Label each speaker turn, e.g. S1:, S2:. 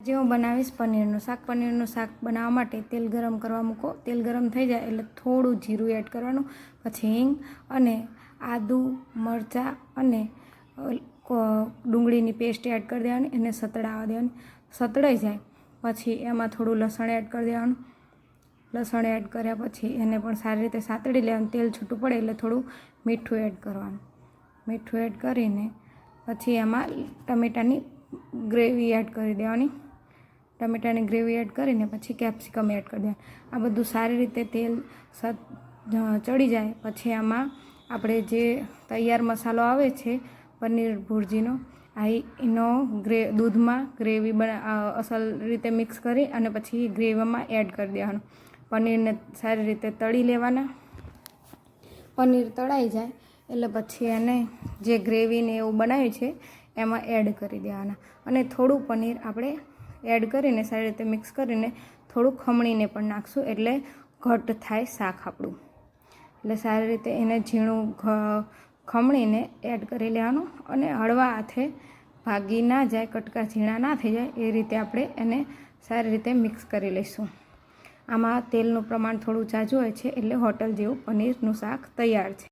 S1: આજે હું બનાવીશ પનીરનું શાક. પનીરનું શાક બનાવવા માટે તેલ ગરમ કરવા મૂકો. તેલ ગરમ થઈ જાય એટલે થોડું જીરું એડ કરવાનું, પછી હિંગ અને આદુ, મરચાં અને ડુંગળીની પેસ્ટ એડ કરી દેવાની એને સતડાવવા દેવાની. સતડાઈ જાય, પછી એમાં થોડું લસણ એડ કરી દેવાનું. લસણ એડ કર્યા પછી એને પણ સારી રીતે સાતડી લેવાનું. તેલ છૂટું પડે એટલે થોડું મીઠું એડ કરવાનું. મીઠું એડ કરીને પછી એમાં ટમેટાની ગ્રેવી એડ કરી દેવાની. ટમેટાની ગ્રેવી એડ કરીને પછી કેપ્સિકમ એડ કરી દેવાનું. આ બધું સારી રીતે તેલ ચડી જાય. પછી આમાં આપણે જે તૈયાર મસાલો આવે છે, પનીર ભુરજીનો, આ એનો ગ્રે, દૂધમાં ગ્રેવી બના અસલ રીતે મિક્સ કરી અને પછી ગ્રેવીમાં એડ કરી દેવાનું. પનીરને સારી રીતે તળી લેવાના. પનીર તળાઈ જાય એટલે પછી એને જે ગ્રેવીને એવું બનાવ્યું છે, એમાં એડ કરી દેવાના. અને થોડું પનીર આપણે એડ કરીને સારી રીતે મિક્સ કરીને થોડું ખમણીને પણ નાખશું એટલે ઘટ થાય શાક આપણું. એટલે સારી રીતે એને ઝીણું ખમણીને એડ કરી લેવાનું અને હળવા હાથે ભાગી ના જાય, કટકા ઝીણા ના થઈ જાય, એ રીતે આપણે એને સારી રીતે મિક્સ કરી લઈશું. આમાં તેલનું પ્રમાણ થોડું ઝાઝું હોય છે એટલે હોટલ જેવું પનીરનું શાક તૈયાર છે.